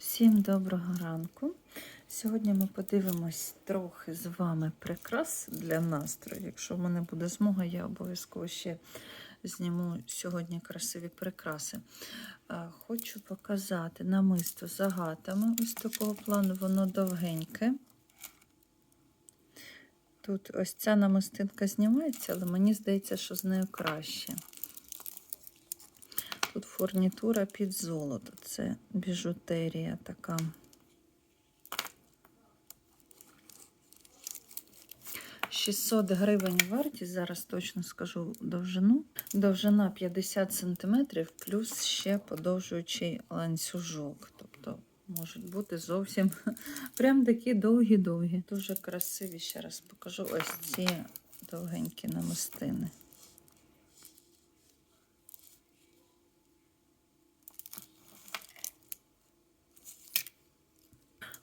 Всім доброго ранку. Сьогодні ми подивимось трохи з вами прикрас для настрою. Якщо в мене буде змога, я обов'язково ще зніму сьогодні красиві прикраси. Хочу показати намисто з агатами. Ось такого плану, воно довгеньке. Тут ось ця намистинка знімається, але мені здається, що з нею краще. Тут фурнітура під золото. Це біжутерія така. «600 гривень вартість, зараз точно скажу довжину. Довжина 50 см, плюс ще подовжуючий ланцюжок. Тобто можуть бути зовсім прям такі довгі-довгі. Дуже красиві. Ще раз покажу ось ці довгенькі намистини.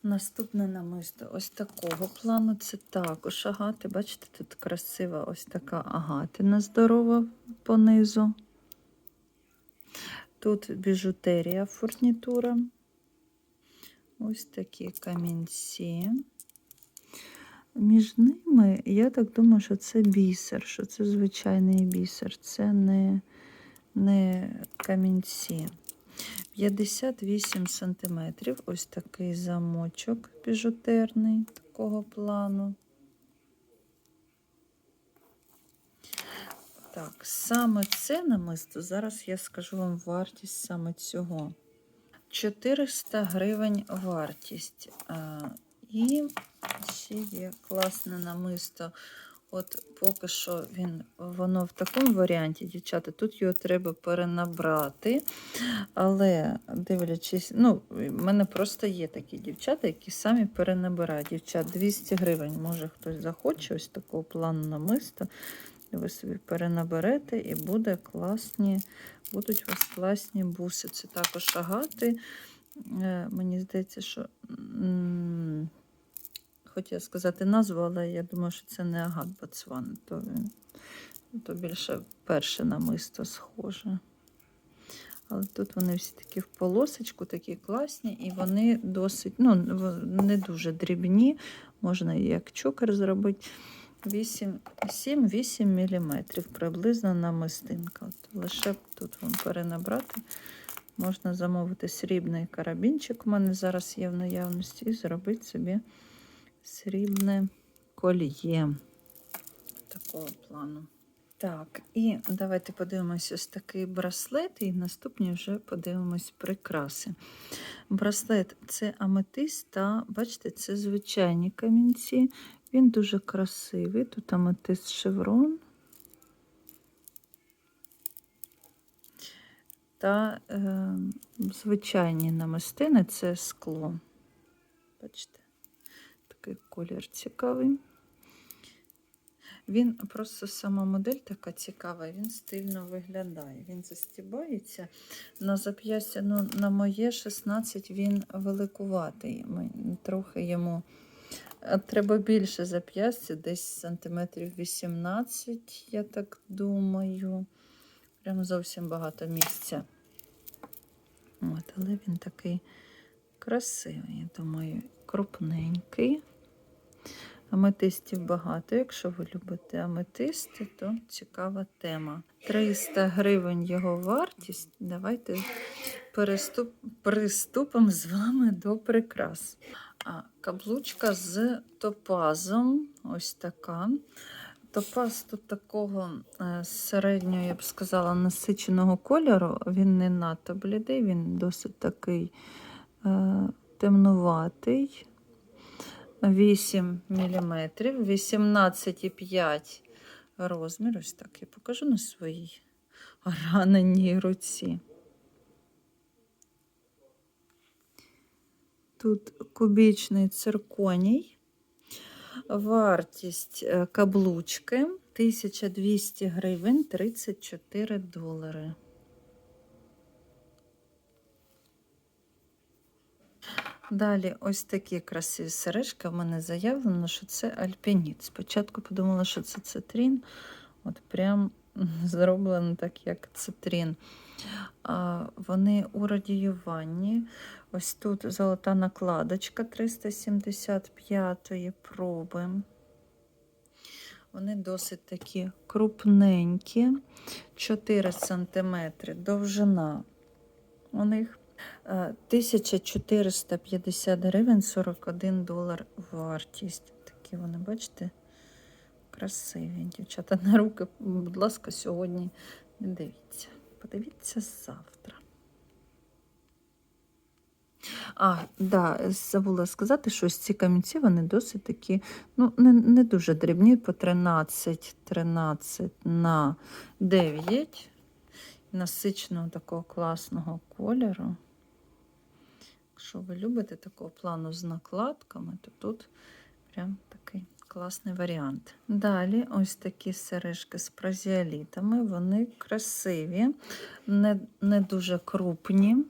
Наступне намисто ось такого плану. Це також агати. Бачите, тут красива ось така агатина здорова понизу. Тут біжутерія фурнітура. Ось такі камінці. Між ними, я так думаю, що це бісер, що це звичайний бісер, це не, не камінці. 58 сантиметрів. Ось такий замочок біжутерний такого плану. Так, саме це намисто, зараз я скажу вам вартість саме цього. 400 гривень вартість. І ще є класне намисто. От поки що він, воно в такому варіанті, дівчата, тут його треба перенабрати. Але дивлячись, ну, в мене просто є такі дівчата, які самі перенабирають. Дівчат 200 гривень, може хтось захоче ось такого плану намиста. Ви собі перенаберете і буде класні, будуть у вас класні буси. Це також агати. Е, Мені здається, що. Хотіла сказати назву, але я думаю, що це не агат Ботсван, то, то більше перше намисто схоже. Але тут вони всі такі в полосочку, такі класні, і вони досить, ну, не дуже дрібні. Можна і як чокер зробити. 7-8 мм приблизно намистинка. От лише тут вам перенабрати. Можна замовити срібний карабінчик. У мене зараз є в наявності, і зробити собі срібне кольє такого плану. Так, і давайте подивимось ось такий браслет, і наступні вже подивимось прикраси. Браслет це аметист та, бачите, це звичайні камінці. Він дуже красивий. Тут аметист шеврон. Та е, звичайні намистини це скло. Бачите? Такий колір цікавий. Він просто сама модель така цікава, він стильно виглядає. Він застібається. На зап'ястя, ну, на моє 16 він великуватий. Трохи йому треба більше зап'ястя, десь сантиметрів 18, я так думаю. Прям зовсім багато місця. От, але він такий красивий, я думаю, крупненький. Аметистів багато. Якщо ви любите аметисти, то цікава тема. 300 гривень його вартість. Давайте переступ, приступимо з вами до прикрас. А, каблучка з топазом. Ось така. Топаз тут такого е, середнього, я б сказала, насиченого кольору. Він не надто блідий, він досить такий е, темнуватий. 8 мм, 18,5 розмір. Ось так я покажу на своїй раненій руці. Тут кубічний цирконій. Вартість е, каблучки 1200 гривень 34 долари. Далі ось такі красиві сережки. В мене заявлено, що це альпініт. Спочатку подумала, що це цитрін. От прям зроблено так, як цитрин. А, Вони у радіюванні. Ось тут золота накладочка 375 проби. Вони досить такі крупненькі, 4 см довжина у них. Е, 1450 гривень 41 долар вартість. Такі вони, бачите, красиві. Дівчата на руки, будь ласка, сьогодні не дивіться. Подивіться завтра. А, да, забула сказати, що ось ці камінці вони досить такі, ну, не, не дуже дрібні, по 13, 13 на 9. Насиченого такого класного кольору. Якщо ви любите такого плану з накладками, то тут прям такий класний варіант. Далі ось такі сережки з празіолітами. Вони красиві, не, не дуже крупні.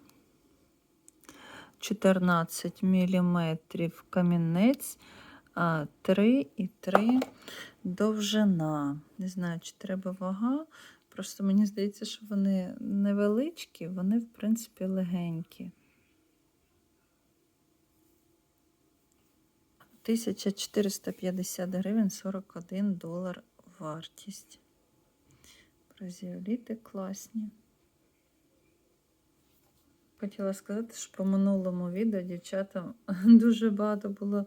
14 мм камінець, 3,3 довжина. Не знаю, чи треба вага. Просто мені здається, що вони невеличкі, вони, в принципі, легенькі. 1450 гривень 41 долар вартість. Празіоліти класні. Хотіла сказати, що по минулому відео дівчатам дуже багато було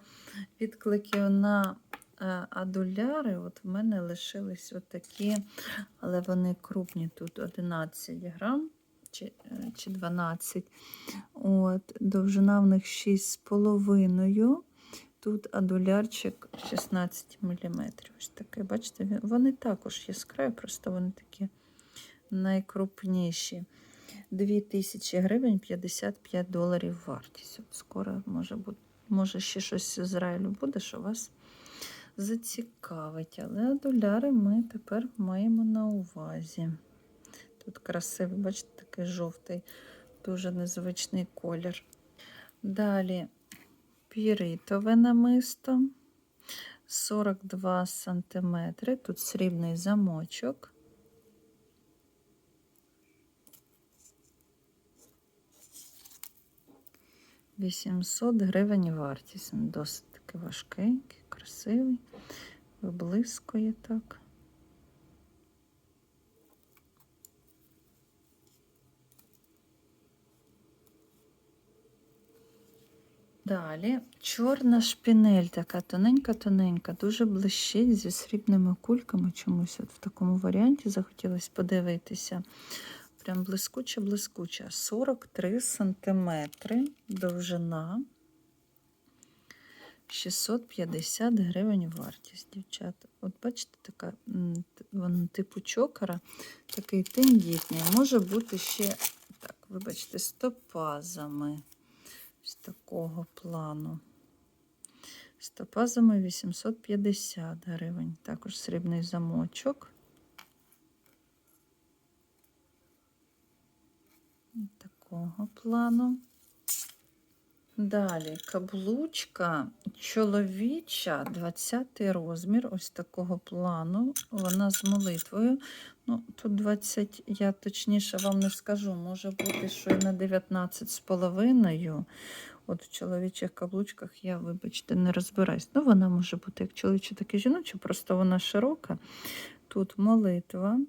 відкликів на е, адуляри. От в мене лишились отакі, але вони крупні тут 11 грам чи, е, чи 12. От, довжина в них 6,5. Тут адулярчик 16 мм. Ось такий, бачите, вони також яскраві, просто вони такі найкрупніші. 2000 гривень 55 доларів вартість. От скоро може бути, може ще щось з Ізраїлю буде, що вас зацікавить. Але доляри ми тепер маємо на увазі. Тут красивий, бачите, такий жовтий, дуже незвичний колір. Далі піритове намисто 42 см. Тут срібний замочок. Вісімсот гривень вартість. Досить таки важкенький, красивий, виблискує так. Далі чорна шпінель, така тоненька-тоненька, дуже блищить зі срібними кульками чомусь. От в такому варіанті захотілося подивитися. Прям блискуча-блискуча. 43 сантиметри довжина. 650 гривень вартість, дівчата. От бачите, така м, вона типу чокера, такий тендітний. Може бути ще, так, вибачте, з топазами. З такого плану. З топазами 850 гривень. Також срібний замочок. І Такого плану. Далі каблучка чоловіча, 20 розмір, ось такого плану. Вона з молитвою. Ну, тут 20, я точніше вам не скажу. Може бути, що і на 19 з половиною. От в чоловічих каблучках я, вибачте, не розбираюсь. Ну, вона може бути як чоловіча, так і жіноча, просто вона широка. Тут молитва.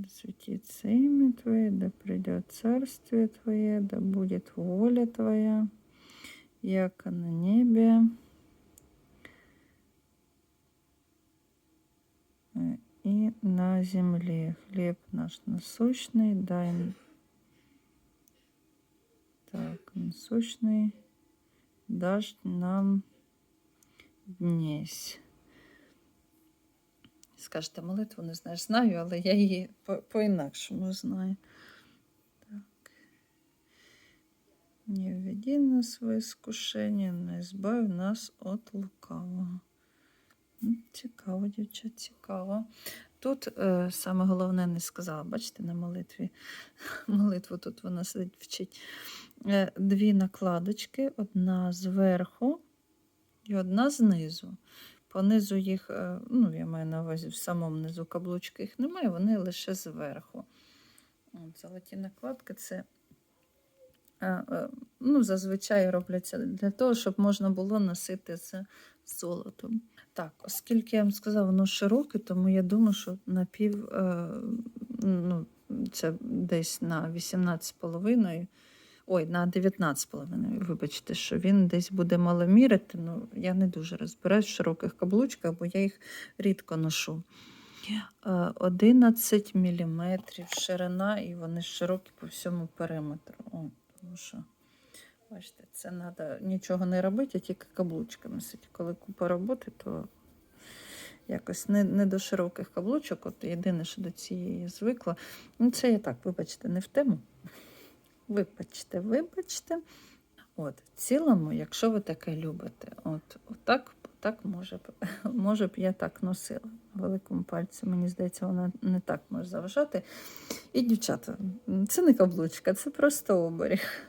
Да светится имя Твое, да придет царствие Твое, да будет воля Твоя, яко на небе и на земле. Хлеб наш насущный, дай так, насущный, дашь нам днесь. Скажете, молитву не знаєш, знаю, але я її по- по-інакшому знаю. Так. Не введи нас в искушення, не збав нас від лукавого. Цікаво, дівчат, цікаво. Тут е, саме головне не сказала, бачите, на молитві. Молитву тут вона сидить вчить. е, дві накладочки, одна зверху і одна знизу. Понизу їх, е, ну, я маю на увазі, в самому низу каблучки їх немає, вони лише зверху. От, золоті накладки це е, е, ну, зазвичай робляться для того, щоб можна було носити з золотом. Так, оскільки я вам сказала, воно широке, тому я думаю, що на пів, е, ну, це десь на 18,5, ой, на 19,5, вибачте, що він десь буде мало мірити. Ну, я не дуже розбираюсь в широких каблучках, бо я їх рідко ношу. Е, 11 мм ширина, і вони широкі по всьому периметру. О, тому що, бачите, це треба нічого не робити, а тільки каблучки носити. Коли купа роботи, то якось не, не до широких каблучок. От єдине, що до цієї звикла. Ну, це я так, вибачте, не в тему. Вибачте, вибачте. От, в цілому, якщо ви таке любите, от, отак, так може, б- може б я так носила. Великому пальцю, мені здається, вона не так може заважати. І, дівчата, це не каблучка, це просто оберіг.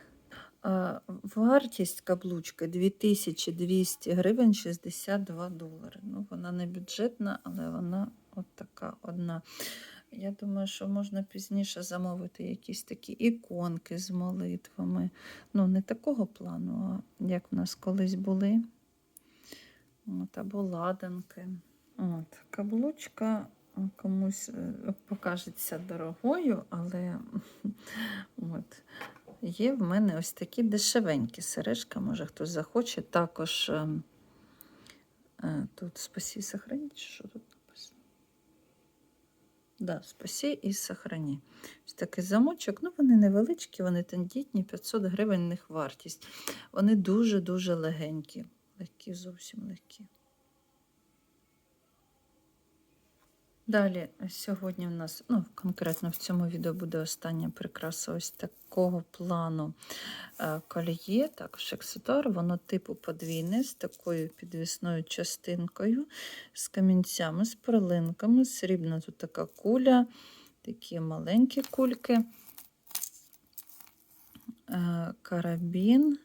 Вартість каблучки 2200 гривень 62 долари. Ну, вона не бюджетна, але вона от така одна. Я думаю, що можна пізніше замовити якісь такі іконки з молитвами. Ну, не такого плану, а як в нас колись були. От, або ладанки. От, каблучка комусь е, покажеться дорогою, але от, є в мене ось такі дешевенькі сережка, може хтось захоче. Також е, е, тут спасі сохрані, чи що тут? Да, Спаси і сохрані. Ось такий замочок. Ну, вони невеличкі, вони тендітні, 500 гривень в них вартість. Вони дуже-дуже легенькі. Легкі, зовсім легкі. Далі, сьогодні в нас, ну, конкретно в цьому відео буде остання прикраса ось такого плану е, кольє, також аксесуар, воно типу подвійне, з такою підвісною частинкою, з камінцями, з перлинками, срібна тут така куля, такі маленькі кульки, Е, карабін.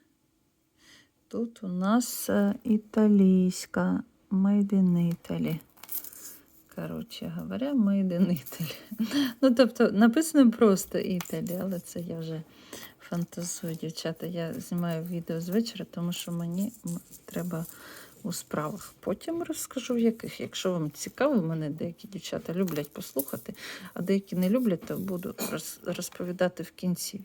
Тут у нас е, італійська Made in Italy. Коротше говоря, Made in Italy. Ну, тобто, написано просто Італія, але це я вже фантазую, дівчата. Я знімаю відео з вечора, тому що мені треба у справах. Потім розкажу, в яких. Якщо вам цікаво, мене деякі дівчата люблять послухати, а деякі не люблять, то буду розповідати в кінці.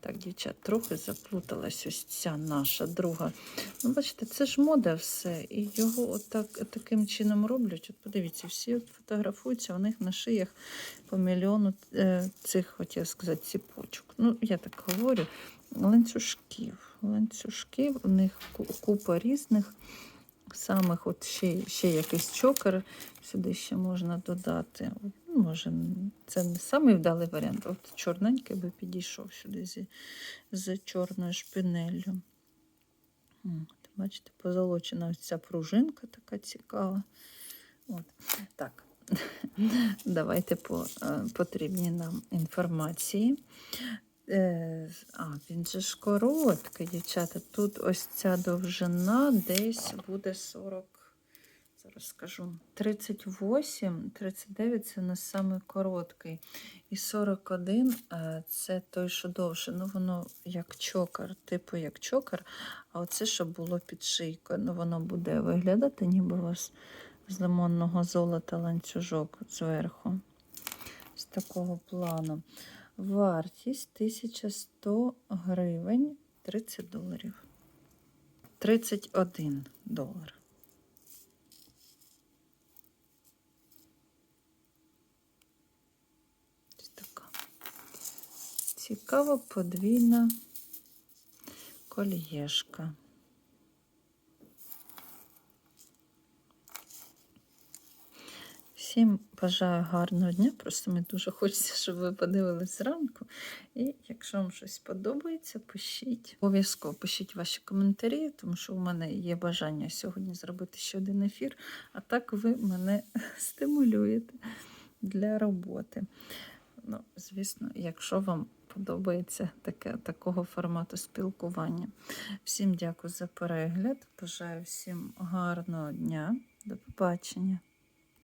Так, дівчат, трохи заплуталась ось ця наша друга. Ну, бачите, це ж мода все. І його отак, таким чином роблять. От подивіться, всі от фотографуються, у них на шиях по мільйону е, цих, хотів сказати, ціпочок. Ну, я так говорю, ланцюжків. Ланцюжків, у них купа різних. Самих от ще, ще якийсь чокер сюди ще можна додати. Ну, Може, це не самий вдалий варіант. От чорненький би підійшов сюди зі, з чорною шпинеллю. От, бачите, позолочена ця пружинка така цікава. От. Так, давайте по е, потрібній нам інформації. Е, а, він же ж короткий, дівчата. Тут ось ця довжина десь буде 40. Зараз скажу. 38, 39 це не саме короткий. І 41 е, це той, що довше. Ну, воно як чокер, типу як чокер. А оце, щоб було під шийкою. Ну, воно буде виглядати, ніби у вас з лимонного золота ланцюжок зверху. З такого плану. Вартість 1100 гривень 30 доларів. 31 долар. Ось така цікава подвійна кольєшка. Всім бажаю гарного дня. Просто мені дуже хочеться, щоб ви подивились зранку. І якщо вам щось подобається, пишіть. Обов'язково пишіть ваші коментарі, тому що у мене є бажання сьогодні зробити ще один ефір. А так ви мене стимулюєте для роботи. Ну, звісно, якщо вам подобається таке, такого формату спілкування. Всім дякую за перегляд. Бажаю всім гарного дня. До побачення.